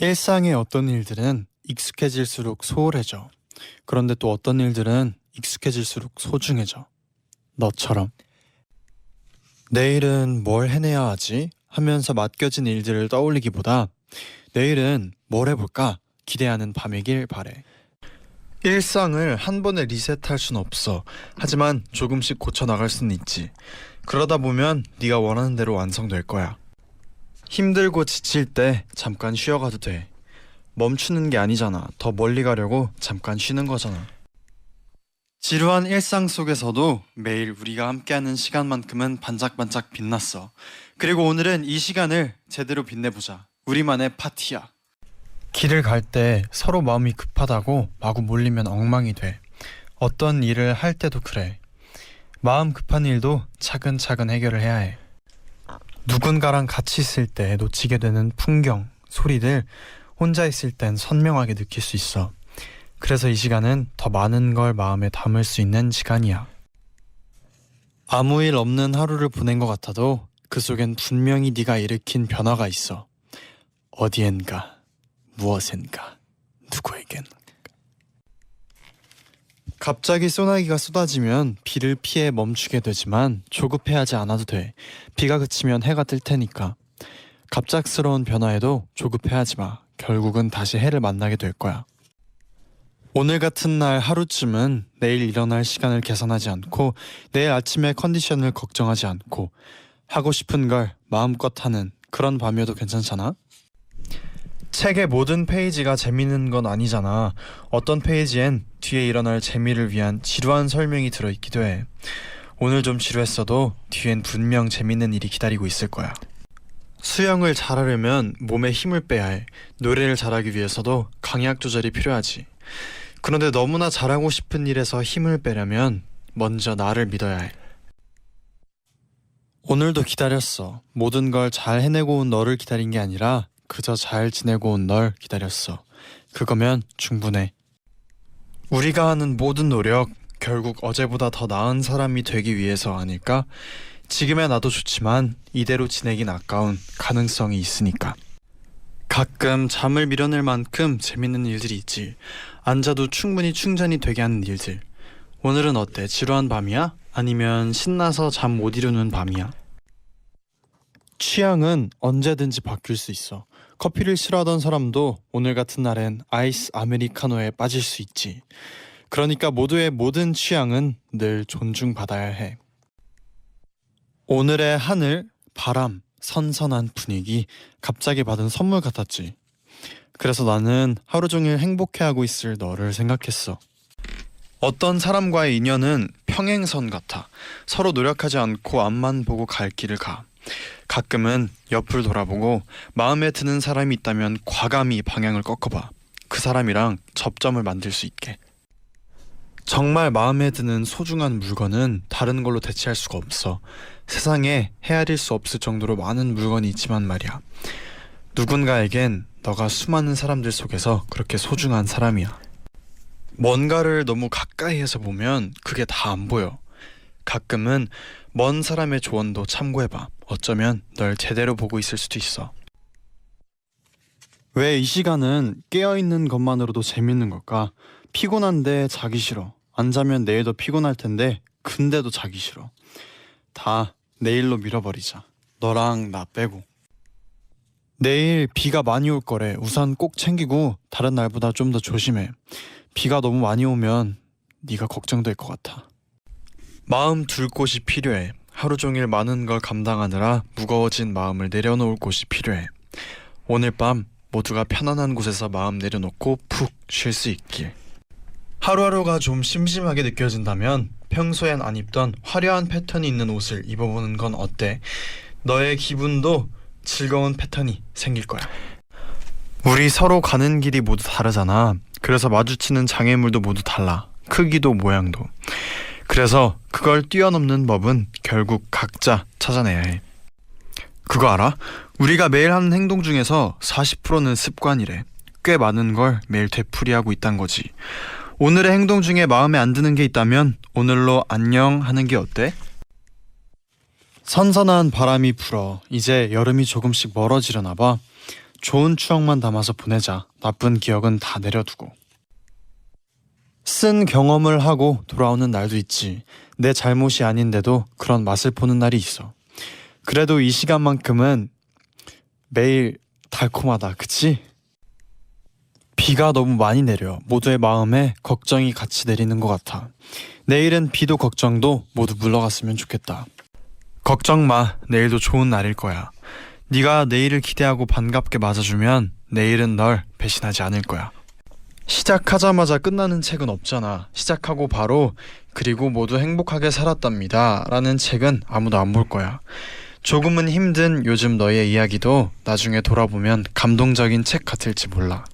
일상의 어떤 일들은 익숙해질수록 소홀해져. 그런데 또 어떤 일들은 익숙해질수록 소중해져. 너처럼. 내일은 뭘 해내야 하지? 하면서 맡겨진 일들을 떠올리기보다 내일은 뭘 해볼까? 기대하는 밤이길 바래. 일상을 한 번에 리셋할 순 없어. 하지만 조금씩 고쳐 나갈 수는 있지. 그러다 보면 네가 원하는 대로 완성될 거야. 힘들고 지칠 때 잠깐 쉬어가도 돼. 멈추는 게 아니잖아. 더 멀리 가려고 잠깐 쉬는 거잖아. 지루한 일상 속에서도 매일 우리가 함께하는 시간만큼은 반짝반짝 빛났어. 그리고 오늘은 이 시간을 제대로 빛내보자. 우리만의 파티야. 길을 갈 때 서로 마음이 급하다고 마구 몰리면 엉망이 돼. 어떤 일을 할 때도 그래. 마음 급한 일도 차근차근 해결을 해야 해. 누군가랑 같이 있을 때 놓치게 되는 풍경, 소리들 혼자 있을 땐 선명하게 느낄 수 있어. 그래서 이 시간은 더 많은 걸 마음에 담을 수 있는 시간이야. 아무 일 없는 하루를 보낸 것 같아도 그 속엔 분명히 네가 일으킨 변화가 있어. 어디엔가, 무엇엔가, 누구에겐. 갑자기 소나기가 쏟아지면 비를 피해 멈추게 되지만 조급해하지 않아도 돼. 비가 그치면 해가 뜰 테니까. 갑작스러운 변화에도 조급해하지 마. 결국은 다시 해를 만나게 될 거야. 오늘 같은 날 하루쯤은 내일 일어날 시간을 계산하지 않고 내일 아침의 컨디션을 걱정하지 않고 하고 싶은 걸 마음껏 하는 그런 밤이어도 괜찮잖아? 책의 모든 페이지가 재밌는 건 아니잖아. 어떤 페이지엔 뒤에 일어날 재미를 위한 지루한 설명이 들어있기도 해. 오늘 좀 지루했어도 뒤엔 분명 재밌는 일이 기다리고 있을 거야. 수영을 잘하려면 몸에 힘을 빼야 해. 노래를 잘하기 위해서도 강약 조절이 필요하지. 그런데 너무나 잘하고 싶은 일에서 힘을 빼려면 먼저 나를 믿어야 해. 오늘도 기다렸어. 모든 걸 잘 해내고 온 너를 기다린 게 아니라 그저 잘 지내고 온 널 기다렸어. 그거면 충분해. 우리가 하는 모든 노력 결국 어제보다 더 나은 사람이 되기 위해서 아닐까? 지금의 나도 좋지만 이대로 지내긴 아까운 가능성이 있으니까. 가끔 잠을 밀어낼 만큼 재밌는 일들이 있지. 앉아도 충분히 충전이 되게 하는 일들. 오늘은 어때? 지루한 밤이야? 아니면 신나서 잠 못 이루는 밤이야? 취향은 언제든지 바뀔 수 있어. 커피를 싫어하던 사람도 오늘 같은 날엔 아이스 아메리카노에 빠질 수 있지. 그러니까 모두의 모든 취향은 늘 존중받아야 해. 오늘의 하늘, 바람, 선선한 분위기, 갑자기 받은 선물 같았지. 그래서 나는 하루 종일 행복해하고 있을 너를 생각했어. 어떤 사람과의 인연은 평행선 같아. 서로 노력하지 않고 앞만 보고 갈 길을 가. 가끔은 옆을 돌아보고 마음에 드는 사람이 있다면 과감히 방향을 꺾어봐. 그 사람이랑 접점을 만들 수 있게. 정말 마음에 드는 소중한 물건은 다른 걸로 대체할 수가 없어. 세상에 헤아릴 수 없을 정도로 많은 물건이 있지만 말이야. 누군가에겐 너가 수많은 사람들 속에서 그렇게 소중한 사람이야. 뭔가를 너무 가까이에서 보면 그게 다 안 보여. 가끔은 먼 사람의 조언도 참고해봐. 어쩌면 널 제대로 보고 있을 수도 있어. 왜 이 시간은 깨어있는 것만으로도 재밌는 걸까? 피곤한데 자기 싫어. 안 자면 내일 더 피곤할 텐데 근데도 자기 싫어. 다 내일로 밀어버리자. 너랑 나 빼고. 내일 비가 많이 올 거래. 우산 꼭 챙기고 다른 날보다 좀 더 조심해. 비가 너무 많이 오면 네가 걱정될 것 같아. 마음 둘 곳이 필요해. 하루 종일 많은 걸 감당하느라 무거워진 마음을 내려놓을 곳이 필요해. 오늘 밤 모두가 편안한 곳에서 마음 내려놓고 푹 쉴 수 있길. 하루하루가 좀 심심하게 느껴진다면 평소엔 안 입던 화려한 패턴이 있는 옷을 입어보는 건 어때? 너의 기분도 즐거운 패턴이 생길 거야. 우리 서로 가는 길이 모두 다르잖아. 그래서 마주치는 장애물도 모두 달라. 크기도 모양도. 그래서 그걸 뛰어넘는 법은 결국 각자 찾아내야 해. 그거 알아? 우리가 매일 하는 행동 중에서 40%는 습관이래. 꽤 많은 걸 매일 되풀이하고 있단 거지. 오늘의 행동 중에 마음에 안 드는 게 있다면 오늘로 안녕 하는 게 어때? 선선한 바람이 불어 이제 여름이 조금씩 멀어지려나 봐. 좋은 추억만 담아서 보내자. 나쁜 기억은 다 내려두고. 쓴 경험을 하고 돌아오는 날도 있지. 내 잘못이 아닌데도 그런 맛을 보는 날이 있어. 그래도 이 시간만큼은 매일 달콤하다. 그치? 비가 너무 많이 내려 모두의 마음에 걱정이 같이 내리는 것 같아. 내일은 비도 걱정도 모두 물러갔으면 좋겠다. 걱정 마. 내일도 좋은 날일 거야. 네가 내일을 기대하고 반갑게 맞아주면 내일은 널 배신하지 않을 거야. 시작하자마자 끝나는 책은 없잖아. 시작하고 바로 그리고 모두 행복하게 살았답니다. 라는 책은 아무도 안 볼 거야. 조금은 힘든 요즘 너의 이야기도 나중에 돌아보면 감동적인 책 같을지 몰라.